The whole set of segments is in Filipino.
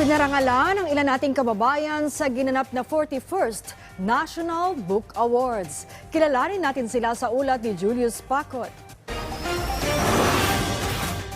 Pinarangalan ng ilan nating kababayan sa ginanap na 41st National Book Awards. Kilalanin natin sila sa ulat ni Julius Pacot.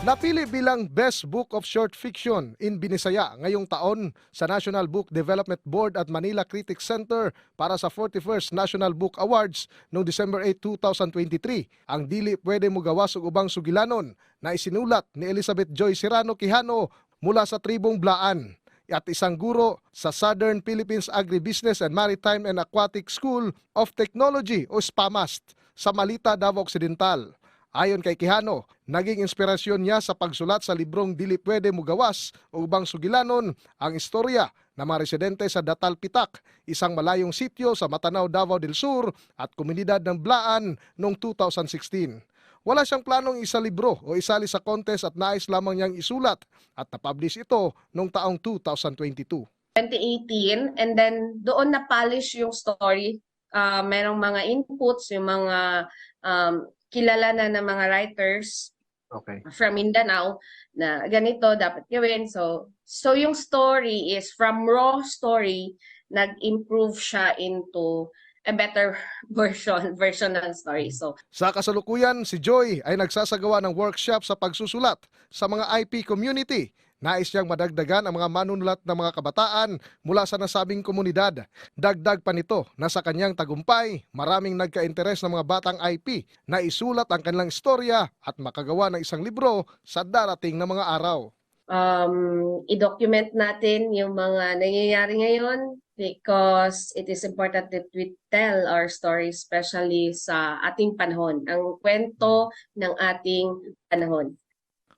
Napili bilang Best Book of Short Fiction in Binisaya ngayong taon sa National Book Development Board at Manila Critics Center para sa 41st National Book Awards noong December 8, 2023. Ang dili pwede mo gawas og ubang sugilanon na isinulat ni Elizabeth Joy Serrano Quijano mula sa tribong Blaan at isang guro sa Southern Philippines Agribusiness and Maritime and Aquatic School of Technology o SPAMAST sa Malita, Davao Occidental. Ayon kay Quijano, naging inspirasyon niya sa pagsulat sa librong Dili Pwede Mugawas o Ubang Sugilanon ang istorya ng mga residente sa Datal Pitak, isang malayong sityo sa Matanao, Davao del Sur at komunidad ng Blaan noong 2016. Wala siyang planong isa libro o isali sa contest at nais lamang niyang isulat at napublish ito noong taong 2022. 2018 and then doon na polish yung story. Ah, merong mga inputs, yung mga um, kilala na ng mga writers Okay. from Mindanao na ganito dapat gawin. So, so yung story is from raw story, nag-improve siya into a better version version ng story. So, Sa kasalukuyan, si Joy ay nagsasagawa ng workshop sa pagsusulat sa mga IP community. Nais niyang madagdagan ang mga manunulat ng mga kabataan mula sa nasabing komunidad. Dagdag pa nito na sa kanyang tagumpay, maraming nagka-interes ng mga batang IP na isulat ang kanilang istorya at makagawa ng isang libro sa darating na mga araw. um, i-document natin yung mga nangyayari ngayon because it is important that we tell our story especially sa ating panahon, ang kwento ng ating panahon.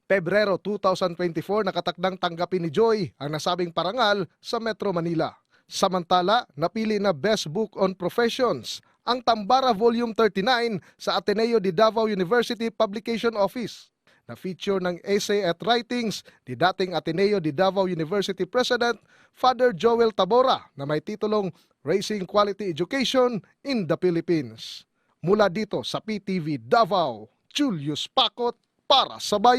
Pebrero 2024 nakatakdang tanggapin ni Joy ang nasabing parangal sa Metro Manila. Samantala, napili na Best Book on Professions ang Tambara Volume 39 sa Ateneo de Davao University Publication Office na feature ng essay at writings ni dating Ateneo de Davao University President Father Joel Tabora na may titulong Raising Quality Education in the Philippines. Mula dito sa PTV Davao, Julius Pakot para sa Bayan.